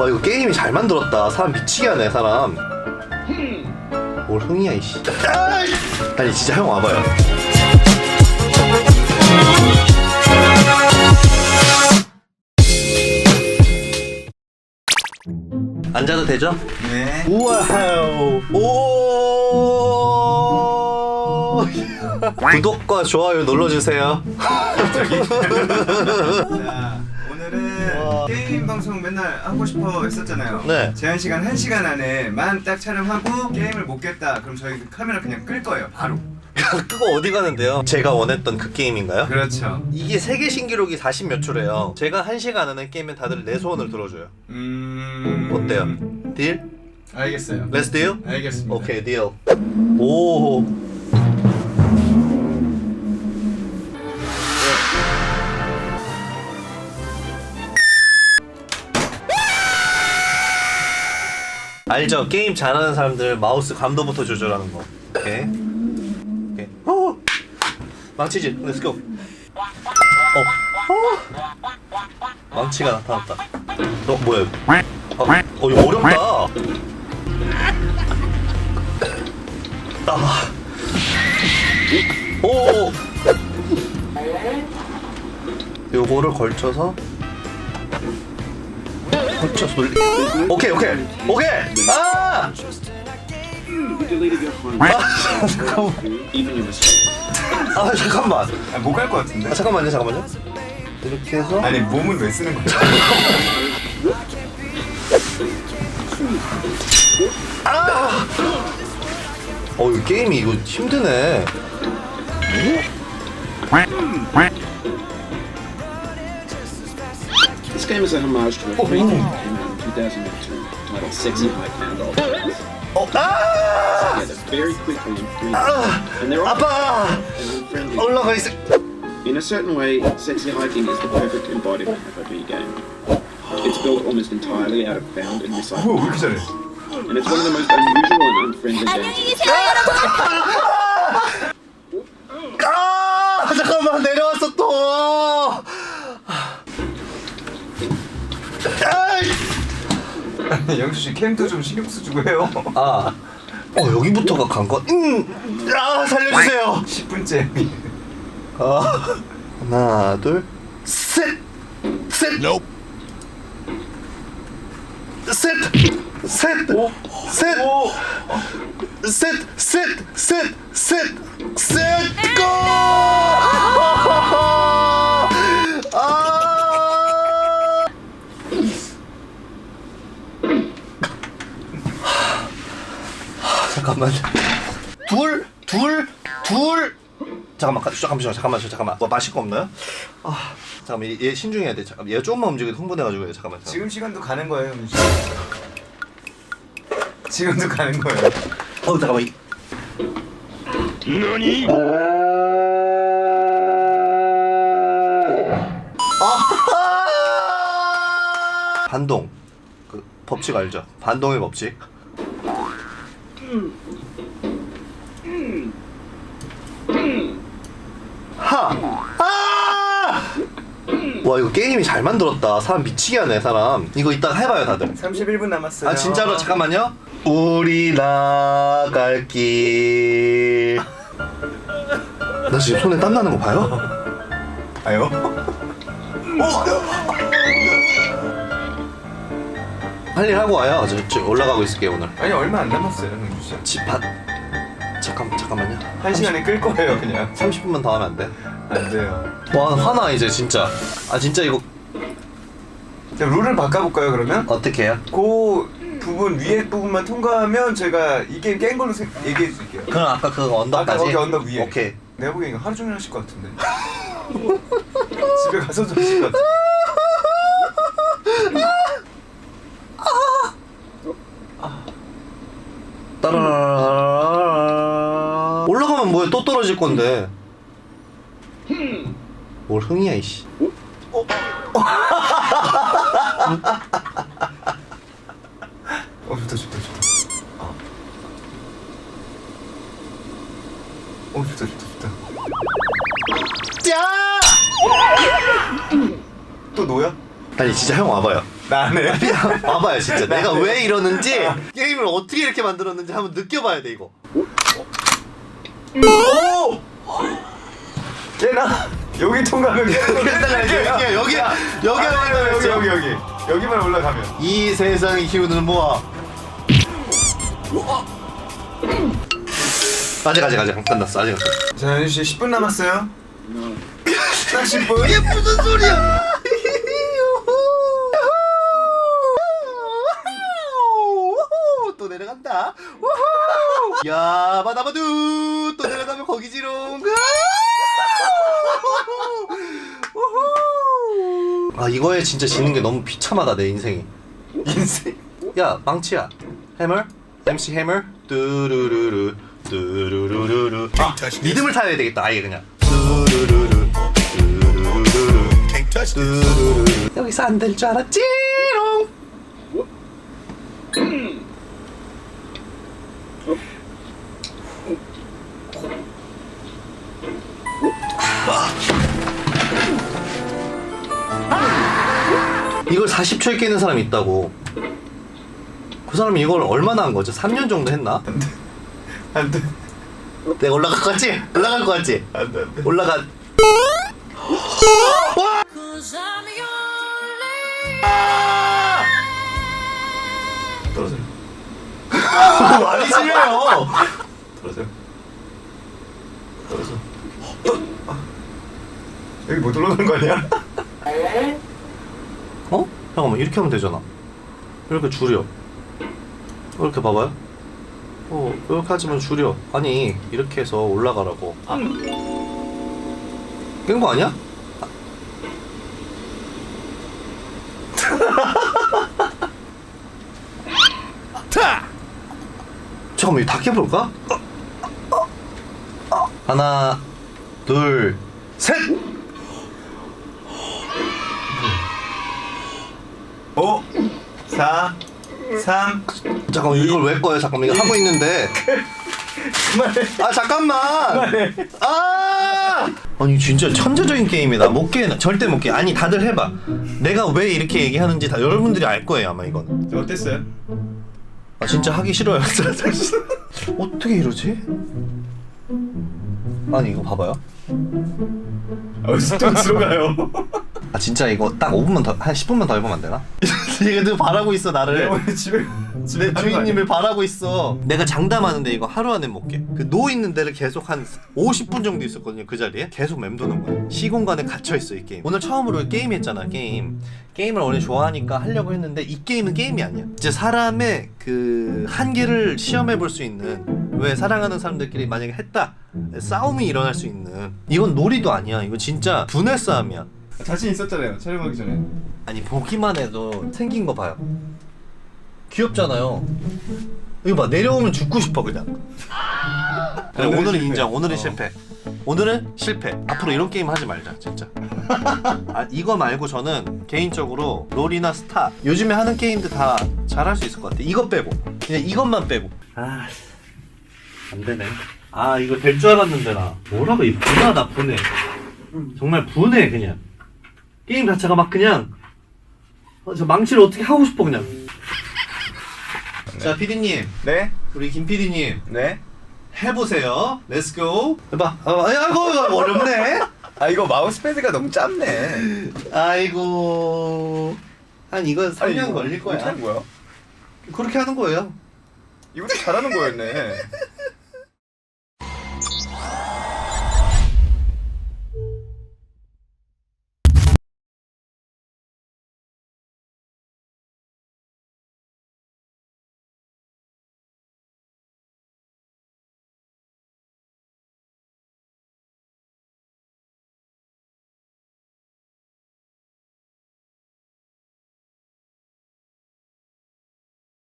와 이거 게임이 잘 만들었다. 사람 미치게 하네 사람. 뭘 흥이야 이씨. 아이! 아니 진짜 형 와봐요. 앉아도 되죠? 네. 우와우. 오. 구독과 좋아요 눌러주세요. 자, 오늘은 게임 방송 맨날 하고 싶어 했었잖아요. 네. 제한 시간 1 시간 안에만 딱 촬영하고 게임을 못 깼다. 그럼 저희 카메라 그냥 끌 거예요. 바로. 그거 어디 가는데요? 제가 원했던 그 게임인가요? 그렇죠. 이게 세계 신기록이 40 몇 초래요 제가 1시간 안에 게임에 다들 내 소원을 들어줘요 음. 어때요? 딜? 알겠어요. Let's deal? 알겠습니다. 오케이 딜 오 알죠? 게임 잘하는 사람들 마우스 감도부터 조절하는 거 오케이 오케이 오! 망치지 렛츠고 어. 어. 망치가 나타났다 어 뭐야 어, 어 이거 어렵다 아. 오. 요거를 걸쳐서 걸쳐서 돌리. 오케이 오케이 오케이. 아. 아 잠깐만. 아 잠깐만. 아, 못갈 것 같은데. 아 잠깐만요 잠깐만요. 이렇게 해서 아니 몸은 왜 쓰는 거야? 어이 게임이 이거 힘드네. This game is a homage to a Oh, free ooh. game that came out in 2002 titled Sexy High Candle. 어 아. Together very quickly in three 아. and they're often 아빠 unfriendly. 올라가 있어. In a certain way, sexy hiking is the perfect embodiment of a V game. It's built almost entirely out of found and 오, 왜 recycled, 이렇게 잘해? and it's one of the most unusual and unfriendly games. 아 잠깐만 내려 영수 씨 캠도 좀 신경 써주고 해요. 아. 어 여기부터가 관건. 음. 아 살려주세요. 10분째. 아. 하나 둘 셋. 셋. 셋. 셋. 오. 셋. 오. 셋. 셋. 셋. 셋. 셋. 고! 잠깐만. 둘, 둘, 둘. 잠깐만, 가- 잠깐만, 잠깐만, 잠깐만. 뭐 마실 거 없나요? 아, 잠깐만, 얘, 얘 신중해야 돼. 잠깐, 얘 조금만 움직여도 흥분해가지고 잠깐만. 잠깐만. 지금 시간도 가는 거예요, 씨. 지금도 가는 거예요. 어, 잠깐만. 이- 아! 반동. 그 법칙 알죠? 반동의 법칙. 하. 아! 와 이거 게임이 잘 만들었다. 사람 미치게 하네 사람. 이거 이따 해봐요 다들. 31분 남았어요. 아 진짜로 잠깐만요. 우리 나갈 길. 나 지금 손에 땀 나는 거 봐요? 아요? 할 일 하고 와요. 저, 저 올라가고 있을게요 오늘. 아니 얼마 안 남았어요, 영수 씨. 집 밭. 잠깐 잠깐만요. 한 시간에 끌 거예요, 그냥. 30분만 더 하면 안 돼? 안 돼요. 와 화나 이제 진짜. 아 진짜 이거 자, 룰을 바꿔볼까요, 그러면? 어떻게 해요? 그 부분 위에 부분만 통과하면 제가 이 게임 깬 걸로 세- 얘기해 줄게요. 그럼 아까 그 언덕까지. 아까 거기 언덕 위에. 오케이. 내가 보기엔 이거 하루 종일 하실 것 같은데. 집에 가서 좀 하실 것 같아. 올라가면 뭐해 또 떨어질 건데. 뭘 흥이야 이씨. 어 좋다 좋다 좋다. 어 좋다 좋다 좋다. 짜! 또 노야? 아니 진짜 형 와봐요. 나네. 봐봐요 진짜 내가 왜 이러는지 게임을 어떻게 이렇게 만들었는지 한번 느껴봐야 돼 이거 오! 깨나 여기 통과하면 괜찮아, 여기, 여기, 여기, 여기 여기. 여기 여기 여기만 올라가면. 이 세상의 기운을 모아. 아직 아직 아직 안 끝났어 아직. 안 끝났어 자 현주 씨 10분 남았어요? 딱 10분? 이게 무슨 소리야? 또 내려간다. 우후. 야 바다바두 또 내려가면 거기지롱 우후. 아 이거에 진짜 지는 게 너무 비참하다 내 인생이. 인생? 야 망치야. 해머 MC 해머 뚜루루루 뚜루루루루. 아 리듬을 타야 되겠다 아예 그냥. 뚜루루루 뚜루루루 뚜루루루. 여기서 안 될 줄 알았지롱 이걸 40초에 깨는 사람이 있다고 그 사람이 이걸 얼마나 한 거죠? 3년 정도 했나? 안 돼 내가 올라갈 것 같지? 올라갈 것 같지? 안 돼 안 돼 올라가 Cause I'm your 떨어져 많이 심해요 떨어져 떨어져 어? 여기 못 올라가는 거 아니야? 어? 잠깐만 이렇게 하면 되잖아. 이렇게 줄여. 이렇게 봐봐요. 어 이렇게 하지만 줄여. 아니 이렇게 해서 올라가라고. 깬거 아니야? 잠깐만 이거 다 깨볼까? 하나 둘셋 4 3 잠깐만 이걸 왜 꺼요? 잠깐만 이거 하고 있는데. 그만해. 아 잠깐만! 아! 아니 진짜 천재적인 게임이다. 못 깨 절대 못 깨 아니 다들 해봐. 내가 왜 이렇게 얘기하는지 다 여러분들이 알 거예요 아마 이건. 어땠어요? 아 진짜 하기 싫어요. 어떻게 이러지? 아니 이거 봐봐요. 어 스톤 들어가요 아 진짜 이거 딱 5분만 더 한 10분만 더 해보면 안 되나? 얘가 바라고 있어 내 나를 오늘 집에 내 주인님을? 바라고 있어. 내가 장담하는데 이거 하루 안에 못 깨. 그 누워 있는 데를 계속 한 50분 정도 있었거든요. 그 자리에 계속 맴도는 거야. 시공간에 갇혀 있어 이 게임. 오늘 처음으로 게임 했잖아 게임. 게임을 원래 좋아하니까 하려고 했는데 이 게임은 게임이 아니야. 이제 사람의 그 한계를 시험해 볼 수 있는 왜 사랑하는 사람들끼리 만약에 했다 싸움이 일어날 수 있는 이건 놀이도 아니야. 이거 진짜 분해 싸움이야. 자신 있었잖아요 촬영하기 전에 아니 보기만 해도 생긴 거 봐요. 귀엽잖아요. 이거 봐 내려오면 죽고 싶어 그냥. 그래, 오늘은 오늘은 실패. 인정. 오늘은 어. 실패. 오늘은 실패. 앞으로 이런 게임 하지 말자 진짜. 아, 이거 말고 저는 개인적으로 롤이나 스타 요즘에 하는 게임들 다 잘할 수 있을 것 같아. 이거 빼고 그냥 이것만 빼고. 아, 안 되네. 아 이거 될 줄 알았는데 나 뭐라고 이 분하다 분해. 정말 분해 그냥. 게임 자체가 막 그냥 어, 저 망치를 어떻게 하고 싶어 그냥. 자 피디님, 네? 우리 김 피디님 네? 해보세요. 렛츠 고. 해봐. 어, 아이고 이거 어렵네. 아 이거 마우스패드가 너무 짧네 아이고. 한 이거 3년 걸릴 거야. 어떻게 하는 거야? 그렇게 하는 거예요. 이것도 잘하는 거였네